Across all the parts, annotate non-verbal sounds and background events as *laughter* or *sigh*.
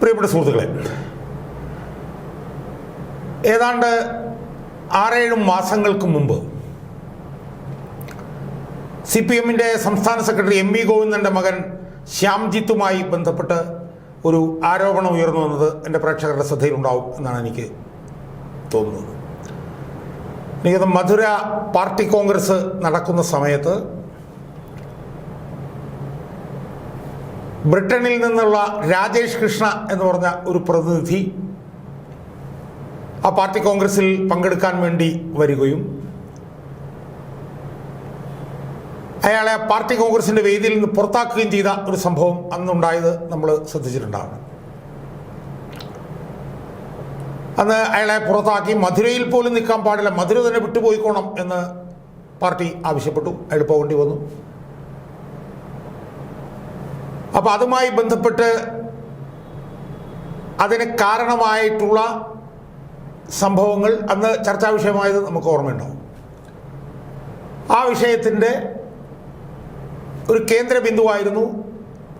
പ്രിയപ്പെട്ട സുഹൃത്തുക്കളെ ഏതാണ്ട് ആറേഴ് മാസങ്ങൾക്ക് മുമ്പ് സി പി എമ്മിന്റെ സംസ്ഥാന സെക്രട്ടറി എം വി ഗോവിന്ദന്റെ മകൻ ശ്യാംജിത്തുമായി ബന്ധപ്പെട്ട് ഒരു ആരോപണം ഉയർന്നു വന്നത് എന്റെ പ്രേക്ഷകരുടെ ശ്രദ്ധയിലുണ്ടാവും എന്നാണ് എനിക്ക് തോന്നുന്നത്. എനിക്കത് മധുര പാർട്ടി കോൺഗ്രസ് നടക്കുന്ന സമയത്ത് ബ്രിട്ടനിൽ നിന്നുള്ള രാജേഷ് കൃഷ്ണ എന്ന് പറഞ്ഞ ഒരു പ്രതിനിധി ആ പാർട്ടി കോൺഗ്രസിൽ പങ്കെടുക്കാൻ വേണ്ടി വരികയും അയാളെ പാർട്ടി കോൺഗ്രസിന്റെ വേദിയിൽ നിന്ന് പുറത്താക്കുകയും ചെയ്ത ഒരു സംഭവം അന്നുണ്ടായത് നമ്മൾ ശ്രദ്ധിച്ചിട്ടുണ്ടാകും അന്ന് അയാളെ പുറത്താക്കി മധുരയിൽ പോലും നിൽക്കാൻ പാടില്ല. മധുര തന്നെ വിട്ടുപോയിക്കോണം എന്ന് പാർട്ടി ആവശ്യപ്പെട്ടു. അയാൾ പോകേണ്ടി വന്നു. അപ്പോൾ അതുമായി ബന്ധപ്പെട്ട് അതിന് കാരണമായിട്ടുള്ള സംഭവങ്ങൾ അന്ന് ചർച്ചാ വിഷയമായത് നമുക്ക് ഓർമ്മയുണ്ടാവും. ആ വിഷയത്തിന്റെ ഒരു കേന്ദ്ര ബിന്ദുവായിരുന്നു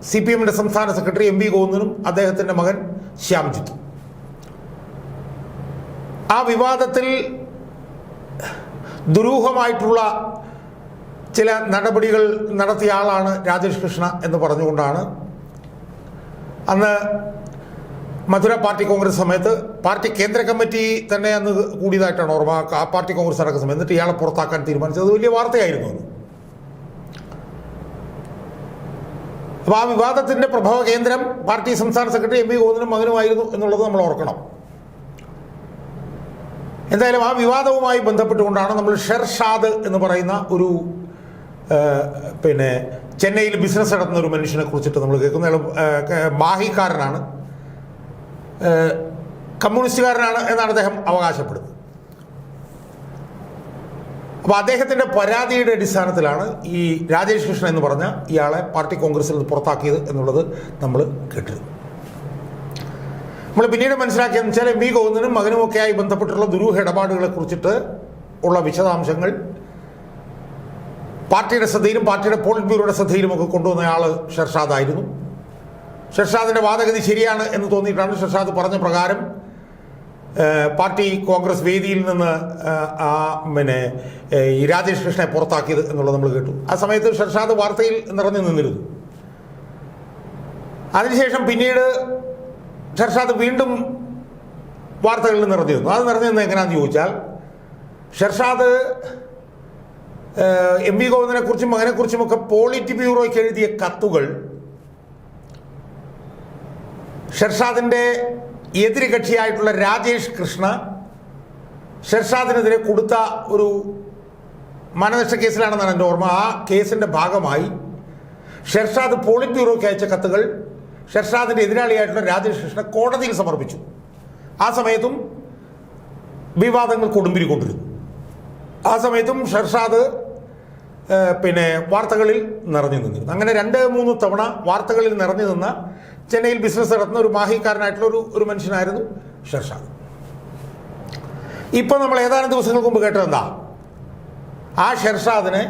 സി പി എമ്മിന്റെ സംസ്ഥാന സെക്രട്ടറി എം വി ഗോവിന്ദനും അദ്ദേഹത്തിന്റെ മകൻ ശ്യാംജിത്തും ആ വിവാദത്തിൽ ദുരൂഹമായിട്ടുള്ള ചില നടപടികൾ നടത്തിയ ആളാണ് രാജേഷ് കൃഷ്ണ എന്ന് പറഞ്ഞുകൊണ്ടാണ്. അന്ന് മധുര പാർട്ടി കോൺഗ്രസ് സമയത്ത് പാർട്ടി കേന്ദ്ര കമ്മിറ്റി തന്നെ അന്ന് കൂടിയതായിട്ടാണ് ഓർമ്മ. ആ പാർട്ടി കോൺഗ്രസ് നടക്കുന്ന സമയം എന്നിട്ട് ഇയാളെ പുറത്താക്കാൻ തീരുമാനിച്ചത്. വലിയ വാർത്തയായിരുന്നു അന്ന് അപ്പോൾ ആ വിവാദത്തിന്റെ പ്രഭവ കേന്ദ്രം പാർട്ടി സംസ്ഥാന സെക്രട്ടറി എം വി ഗോവിന്ദനും മകനുമായിരുന്നു എന്നുള്ളത് നമ്മൾ ഓർക്കണം. എന്തായാലും ആ വിവാദവുമായി ബന്ധപ്പെട്ടുകൊണ്ടാണ് നമ്മൾ ഷെർഷാദ് എന്ന് പറയുന്ന ഒരു പിന്നെ ചെന്നൈയിൽ ബിസിനസ് നടത്തുന്ന ഒരു മനുഷ്യനെ കുറിച്ചിട്ട് നമ്മൾ കേൾക്കുന്ന. മാഹിക്കാരനാണ്. കമ്മ്യൂണിസ്റ്റുകാരനാണ് എന്നാണ് അദ്ദേഹം അവകാശപ്പെടുന്നത്. അപ്പോൾ അദ്ദേഹത്തിന്റെ പരാതിയുടെ അടിസ്ഥാനത്തിലാണ് ഈ രാജേഷ് കൃഷ്ണൻ എന്ന് പറഞ്ഞ ഇയാളെ പാർട്ടി കോൺഗ്രസിൽ നിന്ന് പുറത്താക്കിയത് എന്നുള്ളത് നമ്മൾ കേട്ടിരുന്നു നമ്മൾ പിന്നീട് മനസ്സിലാക്കിയെന്ന് വെച്ചാൽ എം വി ഗോവിന്ദനും മകനുമൊക്കെയായി ബന്ധപ്പെട്ടുള്ള ദുരൂഹ ഇടപാടുകളെ കുറിച്ചിട്ട് ഉള്ള വിശദാംശങ്ങൾ പാർട്ടിയുടെ ശ്രദ്ധയിലും പാർട്ടിയുടെ പോളിറ്റ് ബ്യൂറോയുടെ ശ്രദ്ധയിലും ഒക്കെ കൊണ്ടുവന്ന ആൾ ഷെർഷാദ് ആയിരുന്നു. ഷെർഷാദിന്റെ വാദഗതി ശരിയാണ് എന്ന് തോന്നിയിട്ടാണ് ഷെർഷാദ് പറഞ്ഞ പ്രകാരം പാർട്ടി കോൺഗ്രസ് വേദിയിൽ നിന്ന് ആ പിന്നെ ഈ രാജേഷ് കൃഷ്ണനെ പുറത്താക്കിയത് എന്നുള്ളത് നമ്മൾ കേട്ടു. ആ സമയത്ത് ഷെർഷാദ് വാർത്തയിൽ നിറഞ്ഞു നിന്നിരുന്നു. അതിനുശേഷം പിന്നീട് ഷെർഷാദ് വീണ്ടും വാർത്തകളിൽ നിറഞ്ഞു നിന്നു. അത് നിറഞ്ഞു നിന്ന് എങ്ങനെയാണെന്ന് ചോദിച്ചാൽ ഷെർഷാദ് എം വി ഗോവിന്ദനെ കുറിച്ചും മകനെ കുറിച്ചുമൊക്കെ പോളിറ്റ് ബ്യൂറോയ്ക്ക് എഴുതിയ കത്തുകൾ ഷെർഷാദിന്റെ എതിരുകക്ഷിയായിട്ടുള്ള രാജേഷ് കൃഷ്ണ ഷെർഷാദിനെതിരെ കൊടുത്ത ഒരു മനനഷ്ട കേസിലാണെന്നാണ് എന്റെ ഓർമ്മ. ആ കേസിന്റെ ഭാഗമായി ഷെർഷാദ് പോളിറ്റ് ബ്യൂറോയ്ക്ക് അയച്ച കത്തുകൾ ഷെർഷാദിന്റെ എതിരാളിയായിട്ടുള്ള രാജേഷ് കൃഷ്ണ കോടതിയിൽ സമർപ്പിച്ചു. ആ സമയത്തും വിവാദങ്ങൾ കൊടുമ്പിരി കൊണ്ടിരുന്നു ആ സമയത്തും ഷെർഷാദ് പിന്നെ വാർത്തകളിൽ നിറഞ്ഞു നിന്നിരുന്നു. അങ്ങനെ രണ്ട് മൂന്ന് തവണ വാർത്തകളിൽ നിറഞ്ഞു നിന്ന ചെന്നൈയിൽ ബിസിനസ് നടത്തുന്ന ഒരു മാഹിക്കാരനായിട്ടുള്ള ഒരു ഒരു മനുഷ്യനായിരുന്നു ഷെർഷാദ്. ഇപ്പം നമ്മൾ ഏതാനും ദിവസങ്ങൾക്ക് മുമ്പ് കേട്ടതെന്താ ആ ഷെർഷാദിനെ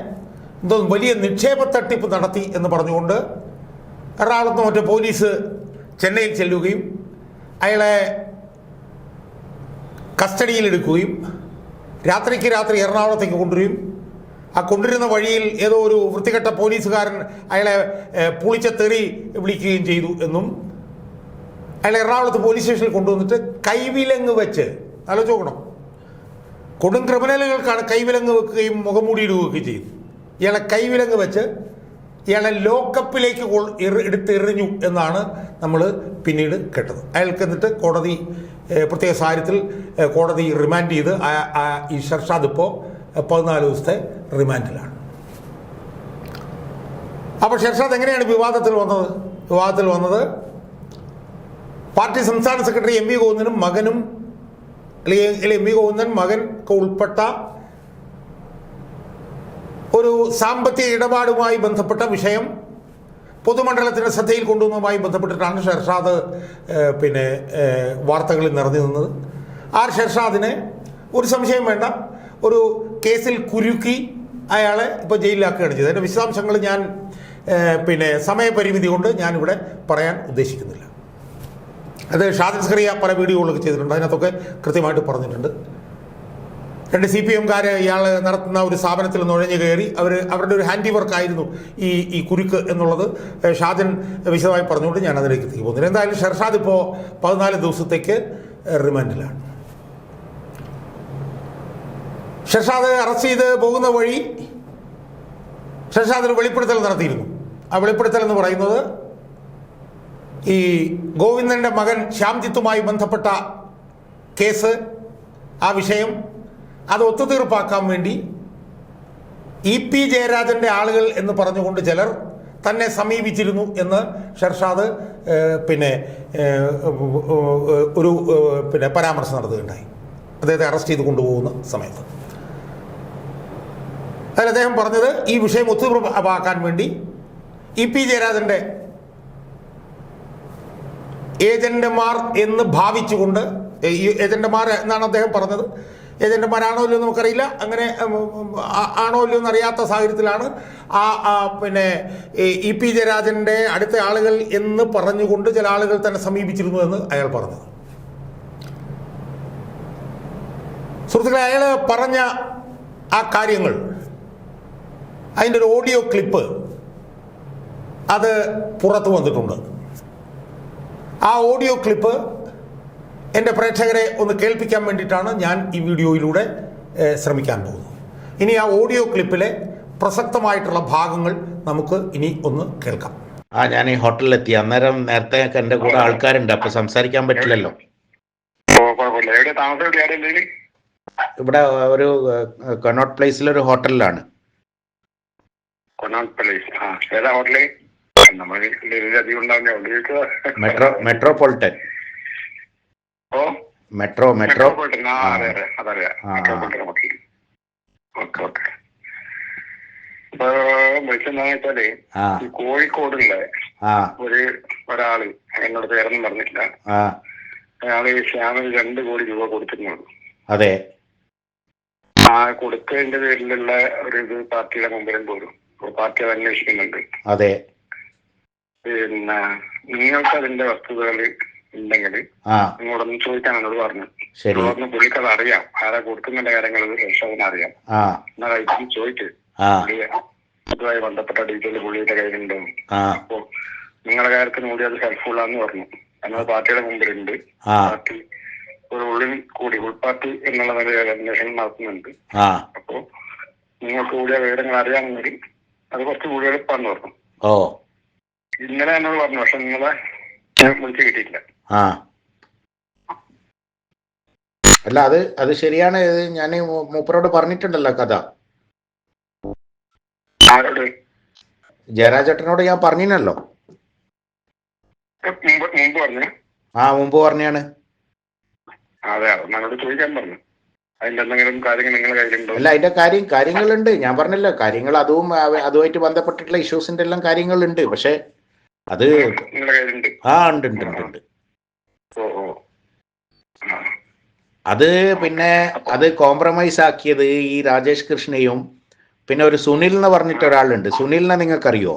എന്തോ വലിയ നിക്ഷേപ തട്ടിപ്പ് നടത്തി എന്ന് പറഞ്ഞുകൊണ്ട് എറണാകുളത്ത് മറ്റേ പോലീസ് ചെന്നൈയിൽ ചെല്ലുകയും അയാളെ കസ്റ്റഡിയിലെടുക്കുകയും രാത്രിക്ക് രാത്രി എറണാകുളത്തേക്ക് കൊണ്ടുവരികയും ആ കൊണ്ടിരുന്ന വഴിയിൽ ഏതോ ഒരു വൃത്തികെട്ട പോലീസുകാരൻ അയാളെ ഏഹ്, പുളിച്ച തെറി വിളിക്കുകയും ചെയ്തു എന്നും അയാളെ എറണാകുളത്ത് പോലീസ് സ്റ്റേഷനിൽ കൊണ്ടുവന്നിട്ട് കൈവിലങ്ങ് വെച്ച് ആലോചിച്ച് നോക്കണം. കൊടും ക്രിമിനലുകൾക്കാണ് കൈവിലങ്ങ് വെക്കുകയും മുഖംമൂടിയിടുകയൊക്കെ ചെയ്തു ഇയാളെ കൈവിലങ്ങ് വെച്ച് ഇയാളെ ലോക്കപ്പിലേക്ക് കൊൾ- എടുത്ത് എറിഞ്ഞു എന്നാണ് നമ്മൾ പിന്നീട് കേട്ടത്. അയാൾക്ക് എന്നിട്ട് കോടതി പ്രത്യേക സാഹചര്യത്തിൽ കോടതി റിമാൻഡ് ചെയ്ത് ഈ ഷർഷാദ് ഇപ്പോൾ പതിനാല് ദിവസത്തെ റിമാൻഡിലാണ്. അപ്പോൾ ഷെർഷാദ് എങ്ങനെയാണ് വിവാദത്തിൽ വന്നത്? വിവാദത്തിൽ വന്നത് പാർട്ടി സംസ്ഥാന സെക്രട്ടറി എം വി ഗോവിന്ദനും മകനും അല്ലെങ്കിൽ എം വി ഗോവിന്ദൻ മകൻ ഉൾപ്പെട്ട ഒരു സാമ്പത്തിക ഇടപാടുമായി ബന്ധപ്പെട്ട വിഷയം പൊതുമണ്ഡലത്തിന്റെ ശ്രദ്ധയിൽ കൊണ്ടുവന്നതുമായി ബന്ധപ്പെട്ടിട്ടാണ് ഷെർഷാദ് പിന്നെ വാർത്തകളിൽ നിറഞ്ഞു നിന്നത്. ആ ഷെർഷാദിനെ ഒരു സംശയം വേണ്ട. ഒരു കേസിൽ കുരുക്കി അയാളെ ഇപ്പോൾ ജയിലിലാക്കുകയാണ് ചെയ്തത്. അതിന്റെ വിശദാംശങ്ങൾ ഞാൻ പിന്നെ സമയപരിമിതി കൊണ്ട് ഞാനിവിടെ പറയാൻ ഉദ്ദേശിക്കുന്നില്ല. അത് ഷാദിൻ സ്കറിയ പല വീഡിയോകളൊക്കെ ചെയ്തിട്ടുണ്ട്. അതിനകത്തൊക്കെ കൃത്യമായിട്ട് പറഞ്ഞിട്ടുണ്ട്. രണ്ട് സി പി എംകാർ ഇയാൾ നടത്തുന്ന ഒരു സ്ഥാപനത്തിൽ നുഴഞ്ഞു കയറി. അവർ അവരുടെ ഒരു ഹാൻഡി വർക്കായിരുന്നു ഈ ഈ കുരുക്ക് എന്നുള്ളത്. ഷാജൻ വിശദമായി പറഞ്ഞുകൊണ്ട് ഞാൻ അതിലേക്ക് പോകുന്നില്ല. എന്തായാലും ഷർഷാദ് ഇപ്പോൾ പതിനാല് ദിവസത്തേക്ക് റിമാൻഡിലാണ്. ഷെർഷാദ് അറസ്റ്റ് ചെയ്ത് പോകുന്ന വഴി ഷെർഷാദ് ഒരു വെളിപ്പെടുത്തൽ നടത്തിയിരുന്നു. ആ വെളിപ്പെടുത്തൽ എന്ന് പറയുന്നത് ഈ ഗോവിന്ദന്റെ മകൻ ശ്യാംജിത്തുമായി ബന്ധപ്പെട്ട കേസ് ആ വിഷയം അത് ഒത്തുതീർപ്പാക്കാൻ വേണ്ടി ഇ പി ജയരാജന്റെ ആളുകൾ എന്ന് പറഞ്ഞുകൊണ്ട് ചിലർ തന്നെ സമീപിച്ചിരുന്നു എന്ന് ഷെർഷാദ് പിന്നെ ഒരു പിന്നെ പരാമർശം നടത്തുകയുണ്ടായി. അദ്ദേഹത്തെ അറസ്റ്റ് ചെയ്ത് കൊണ്ടുപോകുന്ന സമയത്ത്. അതിൽ അദ്ദേഹം പറഞ്ഞത് ഈ വിഷയം ഒത്തുതീർപ്പാക്കാൻ വേണ്ടി ഇ പി ജയരാജന്റെ ഏജന്റുമാർ എന്ന് ഭാവിച്ചുകൊണ്ട് ഏജന്റുമാർ എന്നാണ് അദ്ദേഹം പറഞ്ഞത്. ഏജന്റുമാരാണോ ഇല്ലയോ നമുക്കറിയില്ല. അങ്ങനെ ആണോ ഇല്ലയോ എന്നറിയാത്ത സാഹചര്യത്തിലാണ് ആ പിന്നെ ഇ പി ജയരാജന്റെ അടുത്ത ആളുകൾ എന്ന് പറഞ്ഞുകൊണ്ട് ചില ആളുകൾ തന്നെ സമീപിച്ചിരുന്നു എന്ന് അയാൾ പറഞ്ഞത്. സുഹൃത്തുക്കളെ അയാൾ പറഞ്ഞ ആ കാര്യങ്ങൾ അതിന്റെ ഒരു ഓഡിയോ ക്ലിപ്പ് അത് പുറത്തു വന്നിട്ടുണ്ട്. ആ ഓഡിയോ ക്ലിപ്പ് എന്റെ പ്രേക്ഷകരെ ഒന്ന് കേൾപ്പിക്കാൻ വേണ്ടിയിട്ടാണ് ഞാൻ ഈ വീഡിയോയിലൂടെ ശ്രമിക്കാൻ പോകുന്നത്. ഇനി ആ ഓഡിയോ ക്ലിപ്പിലെ പ്രസക്തമായിട്ടുള്ള ഭാഗങ്ങൾ നമുക്ക് ഇനി ഒന്ന് കേൾക്കാം. ആ ഞാൻ ഈ ഹോട്ടലിലെത്തി. അന്നേരം നേരത്തെ എന്റെ കൂടെ ആൾക്കാരുണ്ട് അപ്പൊ സംസാരിക്കാൻ പറ്റില്ലല്ലോ. ഇവിടെ ഒരു കനോട്ട് പ്ലേസിൽ ഒരു ഹോട്ടലിലാണ്. കൊണാട്ട് പ്ലേസ് ആ ഏതാ ഹോട്ടൽ നമ്മൾ അധികം മെട്രോ മെട്രോപൊളിറ്റൻ ഓ മെട്രോ മെട്രോ മെട്രോപൊളിറ്റൻ ആ അതെ അതെ അതറിയാം ആ. മെട്രോപൊളിറ്റൻ ഹോട്ടൽ ഓക്കെ ഓക്കെ ഇപ്പൊ വിളിച്ചെന്താന്ന് വെച്ചാൽ ആ ഈ കോഴിക്കോടുള്ള ഒരു ഒരാൾ എന്നോട് പേരൊന്നും പറഞ്ഞിട്ടില്ല. അയാൾ ശ്യാമിന് രണ്ട് കോടി രൂപ കൊടുത്തിരുന്നുള്ളൂ. അതെ. ആ കൊടുത്തതിന്റെ പേരിലുള്ള ഒരു ഇത് പാർട്ടിയുടെ മുമ്പിലും പോലും. ഇപ്പൊ പാർട്ടി അത് അന്വേഷിക്കുന്നുണ്ട്. അതെ. പിന്നെ നിങ്ങൾക്ക് അതിന്റെ വസ്തുതകൾ ഉണ്ടെങ്കിൽ നിങ്ങളോടൊന്ന് ചോദിക്കാൻ എന്നോട് പറഞ്ഞു പറഞ്ഞു പുള്ളിക്ക് അത് അറിയാം. ആരാ കൊടുക്കുന്നുണ്ട് കാര്യങ്ങൾ അറിയാം. എന്നാൽ അതിന് പുള്ളി അതുമായി ബന്ധപ്പെട്ട ഡീറ്റെയിൽ പുള്ളിയുടെ കയ്യിലുണ്ടോ? അപ്പോ നിങ്ങളുടെ കാര്യത്തിന് കൂടി അത് ഹെൽപ്ഫുൾ ആന്ന് പറഞ്ഞു. എന്നാൽ പാർട്ടിയുടെ മുമ്പിലുണ്ട്. പാർട്ടി ഒരു ഉള്ളിൽ കൂടി ഉൾപാർട്ടി എന്നുള്ള നിലയിൽ അന്വേഷണം നടത്തുന്നുണ്ട്. അപ്പോ നിങ്ങൾക്ക് കൂടി ആ വിവരങ്ങൾ അറിയാമെങ്കിൽ അത് കുറച്ച് കൂടുതൽ എളുപ്പമാണെന്ന് പറഞ്ഞു ഓ. ഇന്നലെ എന്നോട് പറഞ്ഞു പക്ഷെ നിങ്ങളെ വിളിച്ച് കിട്ടിയിട്ടില്ല. ആ. അല്ല അത് അത് ശരിയാണ്. ഞാൻ മൂപ്പറോട് പറഞ്ഞിട്ടുണ്ടല്ലോ കഥ. ആരോട്? ജയരാജേട്ടനോട് ഞാൻ പറഞ്ഞല്ലോ മുമ്പ് മുമ്പ് പറഞ്ഞു. ആ മുമ്പ് പറഞ്ഞാണ്. അതെ അത് ചോദിക്കാൻ പറഞ്ഞു. അല്ല അതിന്റെ കാര്യം കാര്യങ്ങളുണ്ട്. ഞാൻ പറഞ്ഞല്ലോ കാര്യങ്ങൾ അതും അതുമായിട്ട് ബന്ധപ്പെട്ടിട്ടുള്ള ഇഷ്യൂസിന്റെ എല്ലാം കാര്യങ്ങളുണ്ട്. പക്ഷെ അത് ആ ഉണ്ട് ഉണ്ട് ഉണ്ട് ഉണ്ട്. അത് പിന്നെ അത് കോംപ്രമൈസ് ആക്കിയത് ഈ രാജേഷ് കൃഷ്ണയും പിന്നെ ഒരു സുനിൽ എന്ന് പറഞ്ഞിട്ട് ഒരാളുണ്ട്. സുനിലിനെ നിങ്ങൾക്കറിയോ?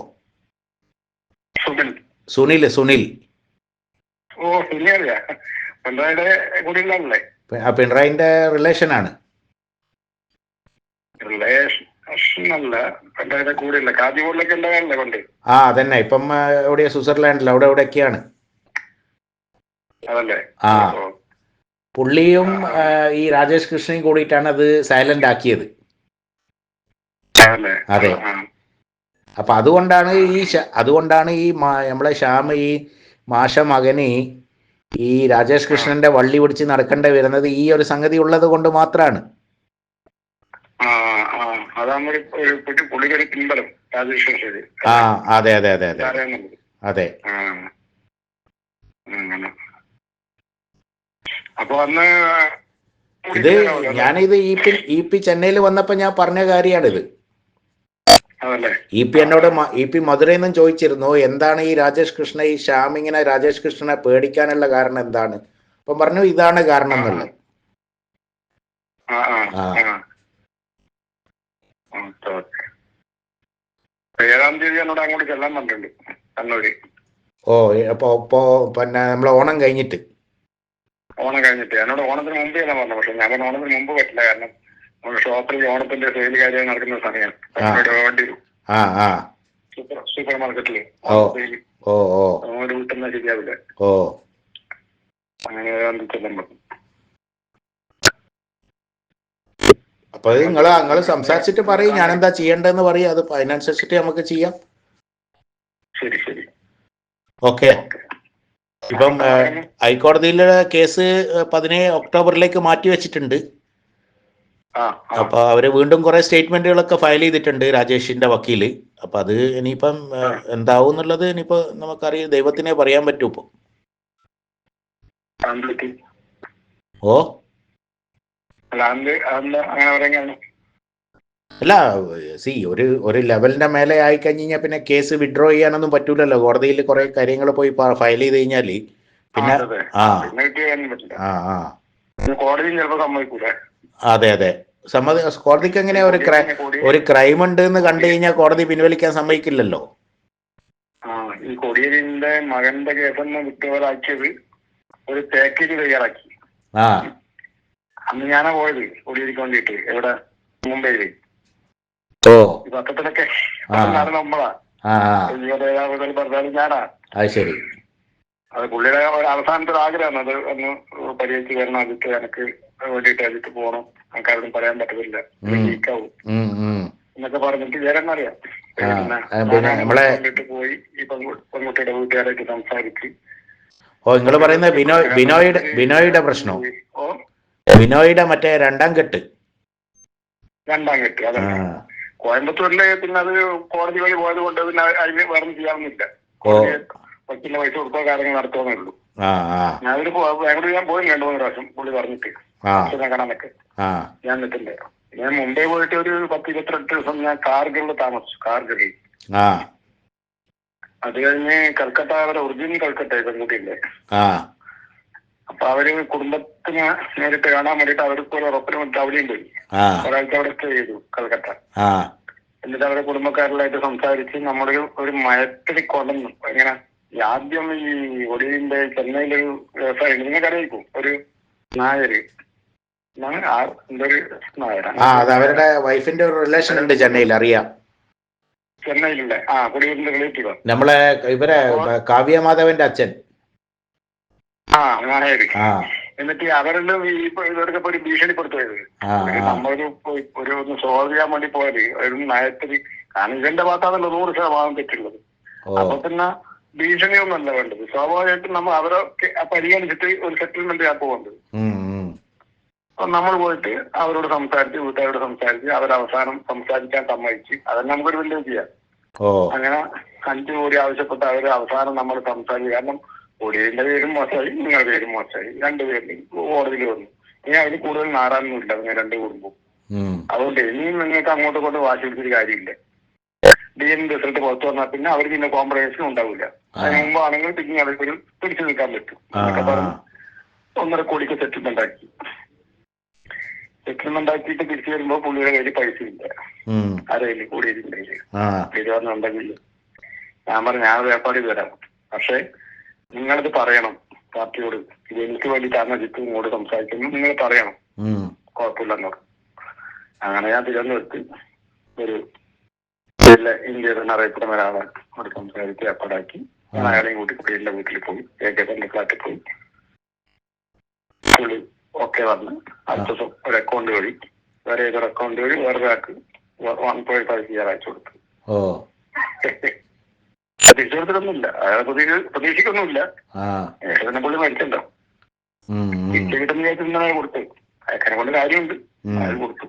സുനിൽ. സുനിൽ സുനിൽ. ഓ സുനിൽ പിണറായിന്റെ റിലേഷൻ ആണ്. ആ അതന്നെ. ഇപ്പം എവിടെയാ? സ്വിറ്റ്സർലാൻഡിൽ അവിടെ എവിടെയൊക്കെയാണ് ആ. പുള്ളിയും ഈ രാജേഷ് കൃഷ്ണയും കൂടിയിട്ടാണ് അത് സൈലന്റ് ആക്കിയത്. അതെ. അപ്പൊ അതുകൊണ്ടാണ് ഈ അതുകൊണ്ടാണ് ഈ നമ്മളെ ശ്യാമ ഈ മാഷ മകന് ഈ രാജേഷ് കൃഷ്ണന്റെ വള്ളി പിടിച്ച് നടക്കേണ്ടി വരുന്നത് ഈ ഒരു സംഗതി ഉള്ളത് കൊണ്ട് മാത്രമാണ് ആ അതെ അതെ അതെ അതെ. അതെ. അപ്പൊ അന്ന് ഇത് ഞാനിത് ഇ പി ചെന്നൈയിൽ വന്നപ്പോ ഞാൻ പറഞ്ഞ കാര്യമാണിത് ഇ പി എന്നോട് ഇ പി മധുരയിൽ നിന്നും ചോദിച്ചിരുന്നു എന്താണ് ഈ രാജേഷ് കൃഷ്ണ ഈ ശ്യാം ഇങ്ങനെ രാജേഷ് കൃഷ്ണനെ പേടിക്കാനുള്ള കാരണം എന്താണ്? അപ്പൊ പറഞ്ഞു ഇതാണ് കാരണം എന്നുള്ളത്. ഏഴാം തീയതി എന്നോട് അങ്ങോട്ട് ചെല്ലാൻ പറഞ്ഞിട്ടുണ്ട് കണ്ണൂര്. ഓ അപ്പോ ഇപ്പോ പിന്നെ നമ്മളെ ഓണം കഴിഞ്ഞിട്ട്. ഓണം കഴിഞ്ഞിട്ട്. എന്നോട് ഓണത്തിന് മുമ്പേ ഞാൻ പറഞ്ഞു പക്ഷെ ഞാൻ ഓണത്തിന് മുമ്പ് പറ്റില്ല കാരണം ഷോപ്പിൽ ഓണത്തിന്റെ സെയിൽ കാര്യം നടക്കുന്ന സമയം. അതിനോട് വേണ്ടി ആ ആ. സൂപ്പർ സൂപ്പർ മാർക്കറ്റിൽ ഓ. ഓ അങ്ങോട്ട് വിട്ടുന്ന ശരിയാവില്ല. ഓ. അങ്ങനെ പറഞ്ഞു അപ്പൊ നിങ്ങൾ നിങ്ങൾ സംസാരിച്ചിട്ട് പറയും. ഞാൻ എന്താ ചെയ്യേണ്ടതെന്ന് പറയും. അത് അതിനനുസരിച്ചിട്ട് നമുക്ക് ചെയ്യാം. ശരി ശരി. ഓക്കെ. ഇപ്പം ഹൈക്കോടതിയിലെ കേസ് പതിനേഴ് ഒക്ടോബറിലേക്ക് മാറ്റി വെച്ചിട്ടുണ്ട്. അപ്പൊ അവർ വീണ്ടും കുറെ സ്റ്റേറ്റ്മെന്റുകളൊക്കെ ഫയൽ ചെയ്തിട്ടുണ്ട് രാജേഷിന്റെ വക്കീൽ. അപ്പൊ അത് ഇനിയിപ്പം എന്താവും എന്നുള്ളത് ഇനിയിപ്പോ നമുക്കറിയാം. ദൈവത്തിനെ പറയാൻ പറ്റൂ ഇപ്പൊ. ഓ? അല്ല സി ഒരു ഒരു ലെവലിന്റെ മേലെ ആയി കഴിഞ്ഞ് കഴിഞ്ഞാൽ പിന്നെ കേസ് വിഡ്രോ ചെയ്യാനൊന്നും പറ്റൂലല്ലോ. കോടതിയിൽ കുറെ കാര്യങ്ങൾ പോയി ഫയൽ ചെയ്ത് കഴിഞ്ഞാൽ. പിന്നെ ആ. ആ കോടതി ചിലപ്പോ സമ്മതിക്കൂലേ? അതെ അതെ. സമ്മതി കോടതിക്ക് എങ്ങനെ ഒരു ക്രൈ ഒരു ക്രൈം ഉണ്ട് എന്ന് കണ്ടു കഴിഞ്ഞാൽ കോടതി പിൻവലിക്കാൻ സമ്മതിക്കില്ലല്ലോ. ആ ഈ കൊടിയേരിന്റെ മകന്റെ കേസെന്ന് വിട്ടുപോലാക്കിയത് ഒരു പാക്കേജ് തയ്യാറാക്കി. ആ. അന്ന് ഞാനാ പോയത് കൊടിയേരിക്ക് വേണ്ടിയിട്ട് എവിടെ? മുംബൈയിൽ. ഓ. പത്രത്തിലൊക്കെ നമ്മളാ. പറഞ്ഞാലും ഞാനാ. അത് ശരി. അത് പുള്ളിയുടെ അവസാനത്തെ ഒരു ആഗ്രഹമാണ് അത് ഒന്ന് പരിഹരിച്ചു തരണം അതിട്ട് എനിക്ക് വേണ്ടിയിട്ട് അതിട്ട് പോകണം. എനിക്ക് ആരോടും പറയാൻ പറ്റത്തില്ല. ലീക്കാവും എന്നൊക്കെ പറഞ്ഞിട്ട് വേറെ അറിയാം പിന്നെ നമ്മളെ- പോയി ഈ പെൺകു- പെൺകുട്ടിയുടെ വീട്ടുകാരായിട്ട് സംസാരിച്ച്. ഓ നിങ്ങൾ പറയുന്നത് ബിനോയ് ബിനോയുടെ ബിനോയുടെ പ്രശ്നം? ഓ? ബിനോയുടെ മറ്റേ രണ്ടാം കെട്ട്. രണ്ടാം കെട്ട് ആ. കോയമ്പത്തൂരിലെ പിന്നെ അത് കോടതി വഴി പോയത് കൊണ്ട് പിന്നെ അതിന് വേറെ ചെയ്യാവുന്നില്ല ഓ. കോടതി പൈസ കൊടുത്തോ കാര്യങ്ങൾ നടത്തുമെന്നേ ഉള്ളൂ. പോ- ബാംഗ്ലൂർ ഞാൻ പോയി രണ്ടു മൂന്ന് പ്രാവശ്യം പുള്ളി പറഞ്ഞിട്ട്. അച്ഛനെ കാണാനൊക്കെ ഞാൻ നിൽക്കില്ല ഞാൻ മുംബൈ പോയിട്ട് ഒരു പത്ത് ഇരുപത്തിരണ്ട് ദിവസം ഞാൻ കാർഗിൽ താമസിച്ചു കാർഗിൽ അത് കഴിഞ്ഞ് കൽക്കട്ട അവരെ ഒറിജിനൽ കൽക്കട്ട പെൺകുട്ടിയില്ലേ അപ്പൊ അവർ കുടുംബത്തിന് നേരിട്ട് കാണാൻ വേണ്ടിട്ട് അവർക്ക് ഒരു ഉറപ്പിന് വേണ്ടി അവിടെയും പോയി ഒരാഴ്ച അവിടെ സ്റ്റേ ചെയ്തു കൽക്കട്ട. എന്നിട്ട് അവരുടെ കുടുംബക്കാരിലായിട്ട് സംസാരിച്ച് നമ്മുടെ ഒരു- മയത്തിൽ കൊണ്ടു എങ്ങനെ? ആദ്യം ഈ ഒടിവിന്റെ ചെന്നൈയിലൊരു വ്യവസായം നിങ്ങൾക്ക് അറിയിക്കും ഒരു നായര്. ആ- അത് അവരുടെ വൈഫിന്റെ ഒരു റിലേഷൻ ഉണ്ട് ചെന്നൈയിൽ അറിയാം. ചെന്നൈയിലുള്ള ആ കുടിയൂരിന്റെ റിലേറ്റീവ് നമ്മളെ ഇവരെ കാവ്യ മാധവന്റെ അച്ഛൻ. ആ ആ. എന്നിട്ട് അവരെല്ലാം ഈ ഇപ്പൊ ഒരു ഭീഷണിപ്പെടുത്തുന്നത് നമ്മളൊരു പോയി- ഒരു ഒന്ന് സോൾവ് ചെയ്യാൻ വേണ്ടി പോയത് ഒരു നയത്തിൽ കാരണം ഭാഗത്താണല്ലോ നൂറ് ശതമാനം തെറ്റുള്ളത്. അപ്പൊ പിന്നെ ഭീഷണിയൊന്നുമല്ല വേണ്ടത്. സ്വാഭാവികമായിട്ടും നമ്മൾ അവരെ പരിഗണിച്ചിട്ട് ഒരു സെറ്റിൽമെന്റ് ആ പോകുന്നത് ഉം ഉം അപ്പൊ നമ്മൾ പോയിട്ട് അവരോട് സംസാരിച്ച് വീട്ടുകാരോട് സംസാരിച്ച് അവരവസാനം സംസാരിക്കാൻ സമ്മതിച്ച്. അതന്നെ നമുക്കൊരു വലിയ വിജയ. അങ്ങനെ അഞ്ചു കോടി ആവശ്യപ്പെട്ട അവർ അവസാനം നമ്മൾ സംസാരിച്ചു. കാരണം ഒടിയന്റെ പേരും മോശമായി നിങ്ങളുടെ പേരും മോശമായി. രണ്ടുപേരും കോടതിയിൽ വന്നു. ഇനി അതിന് കൂടുതൽ നാറാനൊന്നുമില്ല നിങ്ങൾ രണ്ട് കുടുംബം അതുകൊണ്ട് ഇനിയും നിങ്ങൾക്ക് അങ്ങോട്ട് കൊണ്ട് വാശി പിടിച്ചൊരു കാര്യമില്ല. ഡി എൻ റിസൾട്ട് പുറത്തു വന്നാൽ പിന്നെ അവർക്ക് പിന്നെ കോംപ്രമൈസും ഉണ്ടാവില്ല. അതിന് മുമ്പാണെങ്കിൽ പിന്നെ അവർക്കൊരു പിടിച്ചു നിൽക്കാൻ പറ്റും. ഒന്നര കോടിക്ക് സെറ്റിൽമെന്റ് ആക്കി. ആക്കിയിട്ട് തിരിച്ചു വരുമ്പോ പുള്ളിയുടെ കയ്യിൽ പൈസ ഇല്ല. ആരെയും കൂടിയിട്ടുണ്ടെങ്കിൽ ഞാൻ പറഞ്ഞു ഞാൻ വ്യാപാരി തരാം. പക്ഷെ നിങ്ങളത് പറയണം പാർട്ടിയോട്. ഇത് എനിക്ക് വേണ്ടിയിട്ടാണ് ജിത്തു ഇങ്ങോട്ട് സംസാരിക്കുന്നത് നിങ്ങൾ പറയണം. കുഴപ്പമില്ല കുഴപ്പമില്ലെന്ന്. പറഞ്ഞു അങ്ങനെ ഞാൻ തിരുവനന്തപുരത്ത് ഒരു ഇന്ത്യയുടെ ഇന്ത്യയിൽ അറിയപ്പെടുന്ന ഒരാളെ അവിടെ സംസാരിച്ച് ഏർപ്പാടാക്കി. അയാളെയും കൂട്ടി കുട്ടിയുടെ വീട്ടിൽ പോയി ഏകദേശം ഫ്ലാറ്റിൽ പോയി. പുള്ളി ഓക്കെ വന്ന് അടുത്ത ഒരു അക്കൗണ്ട് വഴി വേറെ ഏതൊരു അക്കൗണ്ട് വഴി വേറെ ഒരാൾക്ക് വൺ പോയിന്റ് ഫൈവ് ഇയർ അയച്ചു കൊടുത്തു. ഓ. *laughs* തിരിച്ചു കൊടുത്തിട്ടൊന്നുമില്ല അയാളെ പ്രതീക്ഷ പ്രതീക്ഷിക്കൊന്നുമില്ല. ഏകദേശം പുള്ളി മരിച്ചുണ്ടോ തിരിച്ചു കിട്ടുന്ന അയാൾ കൊടുത്തു അയക്കാനെ കൊണ്ട് കാര്യമുണ്ട്. അയാൾ കൊടുത്തു.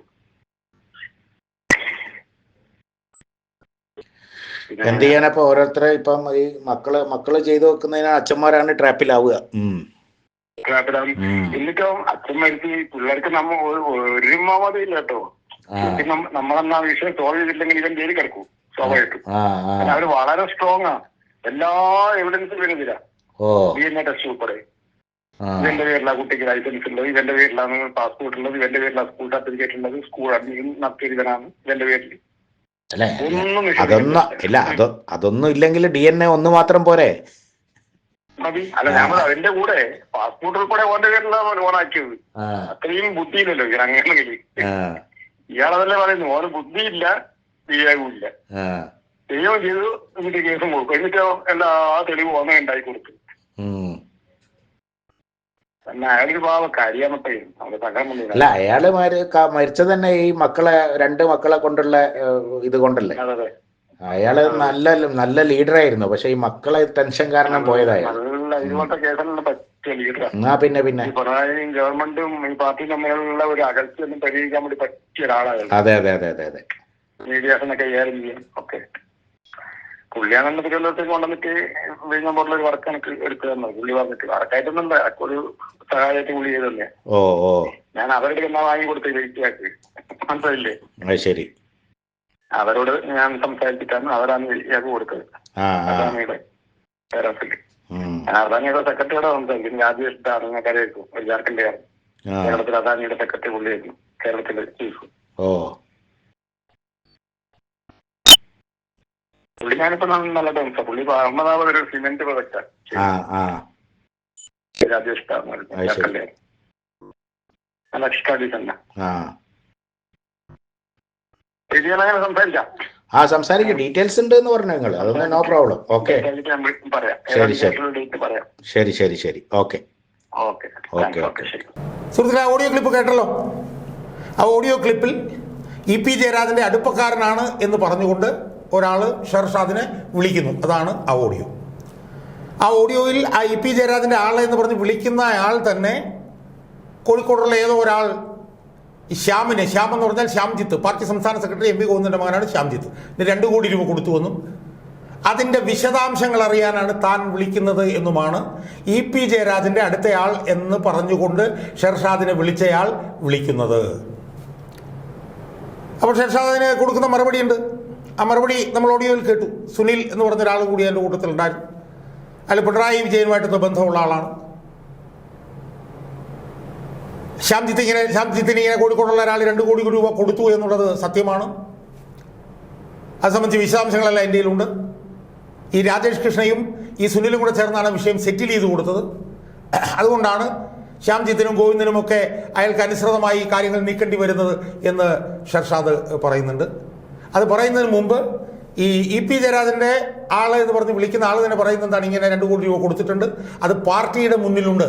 എന്ത് ചെയ്യാനപ്പോ ഓരോരുത്തരെ ഇപ്പം ഈ മക്കൾ മക്കൾ ചെയ്തു വെക്കുന്നതിന് അച്ഛന്മാരാണ് ട്രാപ്പിലാവുക ഉം. എന്നിട്ടോ അച്ഛൻ മരിച്ച് പിള്ളേർക്ക് നമ്മ ഒരു- ഒരു കേട്ടോ. നമ്മളെന്ന വിഷയം സോൾവ് ചെയ്തില്ലെങ്കിൽ ഇവൻ ജയിലിൽ കിടക്കും സ്വാഭാവികമായിട്ടും. ആ അവർ വളരെ സ്ട്രോങ് ആ. എല്ലാ എവിഡൻസും വരുന്നില്ല ഡി എൻ എ ടെസ്റ്റ് ഉൾപ്പെടെ. ഇവന്റെ പേരിലാണ് കുട്ടിക്ക് ലൈസൻസ് ഉള്ളത് ഇവന്റെ പേരിലാണ് പാസ്പോർട്ട് ഉള്ളത് ഇവന്റെ പേരിലാണ് സ്കൂൾ സർട്ടിഫിക്കറ്റ് ഉള്ളത് സ്കൂൾ അഡ്മിഷൻ നടത്തിയത് ഇവനാണ് ഇവന്റെ പേരിൽ അല്ലേ? ഒന്നും അതൊന്നും ഇല്ല അതൊന്നും ഇല്ലെങ്കിൽ ഡി എൻ എ ഒന്ന് മാത്രം പോരെ. മതി. അല്ല ഞാൻ അതിന്റെ കൂടെ പാസ്പോർട്ടിൽ കൂടെ ഓന്റെ പേരിലാണ് ലോണാക്കിയത് ആ. അത്രയും ബുദ്ധിയില്ലല്ലോ ആ. ഇയാളതല്ലേ പറയുന്നു ഓന് ബുദ്ധിയില്ല ആ. ചെയ്യുകയും ചെയ്തു എന്നിട്ട് കേസും കൊടുക്കും. എന്നിട്ടോ എല്ലാ തെളിവ് ഓനെ ഉണ്ടാക്കി കൊടുത്തു അല്ല അയാൾ മരിച്ച തന്നെ ഈ മക്കളെ രണ്ട് മക്കളെ കൊണ്ടുള്ള ഇത് കൊണ്ടല്ലേ? അയാൾ നല്ല നല്ല ലീഡറായിരുന്നു പക്ഷെ ഈ മക്കളെ ടെൻഷൻ കാരണം പോയതായ നല്ല ഇതുപോലത്തെ പറ്റിയ ലീഡറാ എന്നാ പിന്നെ പിന്നെ? പിണറായിയും ഗവൺമെന്റും ഈ പാർട്ടി തമ്മിലുള്ള ഒരു അകൽച്ചയൊന്നും പരിഹരിക്കാൻ വേണ്ടി പറ്റിയ ഒരാളായിരുന്നു അതെ അതെ അതെ അതെ അതെ. മീഡിയാസിനെ കൈകാര്യം ചെയ്യാൻ ഓക്കെ. പുള്ളിയാണെന്ന് തിരുവനന്തപുരത്തേക്ക് കൊണ്ടുവന്നിട്ട് വീഴുന്ന പോലുള്ള ഒരു വർക്ക് എനിക്ക് എടുത്തു തന്നത് പുള്ളി പറഞ്ഞിട്ട് വർക്കായിട്ടൊന്നും ഒരു സഹായമായിട്ട് പുള്ളി ചെയ്തല്ലേ? ഓ ഓ. ഞാൻ അവരുടെ എന്നാ വാങ്ങി കൊടുത്ത് വെയിറ്റ് മനസ്സിലായില്ലേ? ശരി. അവരോട് ഞാൻ സംസാരിച്ചിട്ടാണ് അവരാണ് ഇയാൾക്ക് കൊടുത്തത്. അതാണ് ഇവിടെ. പേരസിൽ. ഞാൻ അദാനിയുടെ സെക്രട്ടറിയോടെ സംസാരിക്കും രാജേഷ് ഇതാണ് നിങ്ങൾക്ക് അറിയായിരിക്കും ഒരു ജാർഖണ്ഡ് ആ. കേരളത്തിൽ അദാനിയുടെ സെക്രട്ടറി പുള്ളിയായിരുന്നു കേരളത്തിലെ ചീഫ്. ഓ. പുള്ളി ഞാനിപ്പോ നല്ല ടേംസാ പുള്ളി അഹമ്മദാബാദ് ഒരു സിമെന്റ് പ്രൊജക്റ്റാ. ആ ആ. രാജേഷ് അത് ശരി. ജാർഖണ്ഡ് നല്ല എക്സ്ട്രാ ശരിയാണ് സംസാരിക്കാം. ആ സംസാരിക്കും. ഡീറ്റെയിൽസ് ഉണ്ട് എന്ന് പറഞ്ഞു നിങ്ങൾ അതൊന്നും നോ പ്രോബ്ലം ഓക്കെ ശരി, ശരി. ഡേറ്റ് പറയാം ശരി. ശരി ശരി ഓക്കെ ഓക്കെ ഓക്കെ, സുഹൃത്തിന് സുഹൃത്തുക്കളെ ഓഡിയോ ക്ലിപ്പ് കേട്ടല്ലോ? ആ ഓഡിയോ ക്ലിപ്പിൽ ഇ പി ജയരാജന്റെ അടുപ്പക്കാരനാണ് എന്ന് പറഞ്ഞുകൊണ്ട് ഒരാൾ ഷർഷാദിനെ വിളിക്കുന്നു. അതാണ് ആ ഓഡിയോ ആ ഓഡിയോയിൽ ആ ഇ പി ജയരാജന്റെ ആളെ എന്ന് പറഞ്ഞ് വിളിക്കുന്ന ആൾ തന്നെ കോഴിക്കോടുള്ള ഏതോ ഒരാൾ ശ്യാമിനെ ശ്യാം എന്ന് പറഞ്ഞാൽ ശ്യാംജിത്ത്. പാർട്ടി സംസ്ഥാന സെക്രട്ടറി എം പി ഗോവിന്ദന്റെ മകനാണ് ശ്യാംജിത്ത്. ഇത് രണ്ട് കോടി രൂപ കൊടുത്തു വന്നു. അതിന്റെ വിശദാംശങ്ങൾ അറിയാനാണ് താൻ വിളിക്കുന്നത് എന്നുമാണ് ഇ പി ജയരാജന്റെ അടുത്തയാൾ എന്ന് പറഞ്ഞുകൊണ്ട് ഷെർഷാദിനെ വിളിച്ചയാൾ വിളിക്കുന്നത്. അപ്പോൾ ഷെർഷാദിന് കൊടുക്കുന്ന മറുപടിയുണ്ട്. ആ മറുപടി നമ്മൾ ഓഡിയോയിൽ കേട്ടു. സുനിൽ എന്ന് പറഞ്ഞ ഒരാൾ കൂടി എന്റെ കൂട്ടത്തിലുണ്ടായിരുന്നു. അതിൽ പിണറായി വിജയനുമായിട്ട് ബന്ധമുള്ള ആളാണ്. ശ്യാംജിത്ത് ഇങ്ങനെ ശ്യാംജിത്തിന് ഇങ്ങനെ കോഴിക്കോടുള്ള ഒരാൾ രണ്ട് കോടി രൂപ കൊടുത്തു എന്നുള്ളത് സത്യമാണ്. അത് സംബന്ധിച്ച് വിശദാംശങ്ങളെല്ലാം എന്റെ കയ്യിലുണ്ട്. ഈ രാജേഷ് കൃഷ്ണയും ഈ സുനിലും കൂടെ ചേർന്നാണ് വിഷയം സെറ്റിൽ ചെയ്ത് കൊടുത്തത്. അതുകൊണ്ടാണ് ശ്യാംജിത്തിനും ഗോവിന്ദനും ഒക്കെ അയാൾക്ക് അനുസൃതമായി കാര്യങ്ങൾ നീക്കേണ്ടി വരുന്നത് എന്ന് ഷർഷാദ് പറയുന്നുണ്ട്. അത് പറയുന്നതിന് മുമ്പ് ഈ ഇ പി ജയരാജന്റെ ആളെ എന്ന് പറഞ്ഞ് വിളിക്കുന്ന ആൾ തന്നെ പറയുന്നതാണ് ഇങ്ങനെ രണ്ട് കോടി രൂപ കൊടുത്തിട്ടുണ്ട്. അത് പാർട്ടിയുടെ മുന്നിലുണ്ട്.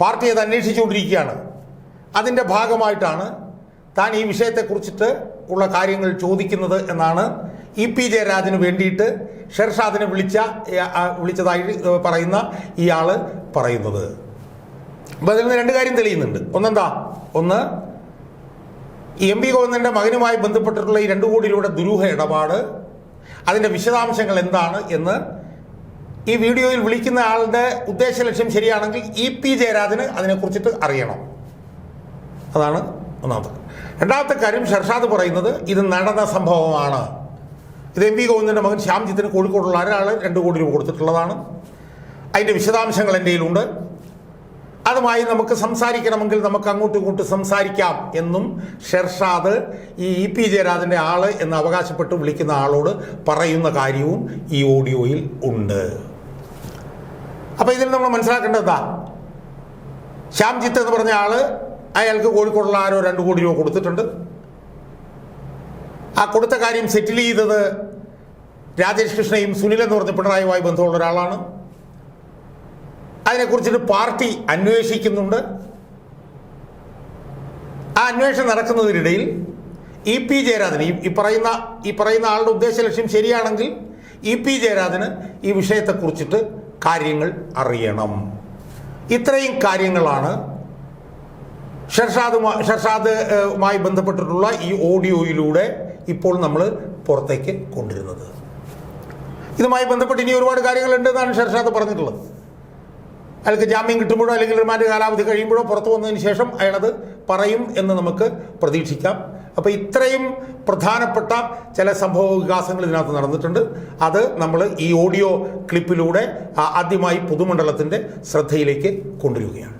പാർട്ടി അത് അന്വേഷിച്ചുകൊണ്ടിരിക്കുകയാണ്. അതിന്റെ ഭാഗമായിട്ടാണ് താൻ ഈ വിഷയത്തെക്കുറിച്ചിട്ട് ഉള്ള കാര്യങ്ങൾ ചോദിക്കുന്നത് എന്നാണ് ഇ പി ജയരാജന് വേണ്ടിയിട്ട് ഷെർഷാദിനെ വിളിച്ച വിളിച്ചതായി പറയുന്ന ഇയാൾ പറയുന്നത്. അപ്പോൾ അതിൽ നിന്ന് രണ്ട് കാര്യം തെളിയുന്നുണ്ട്. ഒന്നെന്താ? ഒന്ന് എം പി ഗോവിന്ദന്റെ മകനുമായി ബന്ധപ്പെട്ടിട്ടുള്ള ഈ രണ്ട് കോടിയിലൂടെ ദുരൂഹ ഇടപാട് അതിന്റെ വിശദാംശങ്ങൾ എന്താണ് എന്ന് ഈ വീഡിയോയിൽ വിളിക്കുന്ന ആളുടെ ഉദ്ദേശ ലക്ഷ്യം ശരിയാണെങ്കിൽ ഇ പി ജയരാജന് അതിനെക്കുറിച്ചിട്ട് അറിയണം. അതാണ് ഒന്നാമത്തെ. രണ്ടാമത്തെ കാര്യം ഷർഷാദ് പറയുന്നത് ഇത് നടന്ന സംഭവമാണ്. ഇത് എം പി ഗോവിന്ദന്റെ മകൻ ശ്യാംജിത്തിന് കോഴിക്കോടുള്ള ഒരാൾ രണ്ട് കോടി രൂപ കൊടുത്തിട്ടുള്ളതാണ്. അതിന്റെ വിശദാംശങ്ങൾ എന്റെ കയ്യിലുണ്ട്. അതുമായി നമുക്ക് സംസാരിക്കണമെങ്കിൽ നമുക്ക് അങ്ങോട്ടും ഇങ്ങോട്ടും സംസാരിക്കാം എന്നും ഷെർഷാദ് ഈ ഇ പി ജയരാജന്റെ ആൾ എന്ന് അവകാശപ്പെട്ട് വിളിക്കുന്ന ആളോട് പറയുന്ന കാര്യവും ഈ ഓഡിയോയിൽ ഉണ്ട്. അപ്പോൾ ഇതിൽ നമ്മൾ മനസ്സിലാക്കേണ്ടത് ശ്യാംജിത്ത് എന്ന് പറഞ്ഞ ആൾ അയാൾക്ക് കോഴിക്കോടുള്ള ആരോ രണ്ട് കോടി രൂപ കൊടുത്തിട്ടുണ്ട്. ആ കൊടുത്ത കാര്യം സെറ്റിൽ ചെയ്തത് രാജേഷ് കൃഷ്ണയും സുനിൽ എന്ന് പറഞ്ഞ പിണറായിയുമായി ബന്ധമുള്ള ഒരാളാണ്. അതിനെക്കുറിച്ചിട്ട് പാർട്ടി അന്വേഷിക്കുന്നുണ്ട്. ആ അന്വേഷണം നടക്കുന്നതിനിടയിൽ ഇ പി ജയരാജന് ഈ പറയുന്ന ഈ പറയുന്ന ആളുടെ ഉദ്ദേശ ലക്ഷ്യം ശരിയാണെങ്കിൽ ഇ പി ജയരാജന് ഈ വിഷയത്തെക്കുറിച്ചിട്ട് കാര്യങ്ങൾ അറിയണം. ഇത്രയും കാര്യങ്ങളാണ് ഷർഷാദുമായി ഷർഷാദുമായി ബന്ധപ്പെട്ടിട്ടുള്ള ഈ ഓഡിയോയിലൂടെ ഇപ്പോൾ നമ്മൾ പുറത്തേക്ക് കൊണ്ടിരുന്നത് ഇതുമായി ബന്ധപ്പെട്ട് ഇനി ഒരുപാട് കാര്യങ്ങളുണ്ട് എന്നാണ് ഷർഷാദ് പറഞ്ഞിട്ടുള്ളത്. അയാൾക്ക് ജാമ്യം കിട്ടുമ്പോഴോ അല്ലെങ്കിൽ റിമാൻഡ് കാലാവധി കഴിയുമ്പോഴോ പുറത്തു വന്നതിന് ശേഷം അയാളത് പറയും എന്ന് നമുക്ക് പ്രതീക്ഷിക്കാം. അപ്പോൾ ഇത്രയും പ്രധാനപ്പെട്ട ചില സംഭവ വികാസങ്ങൾ ഇതിനകത്ത് നടന്നിട്ടുണ്ട്. അത് നമ്മൾ ഈ ഓഡിയോ ക്ലിപ്പിലൂടെ ആദ്യമായി പൊതുമണ്ഡലത്തിന്റെ ശ്രദ്ധയിലേക്ക് കൊണ്ടുവരികയാണ്.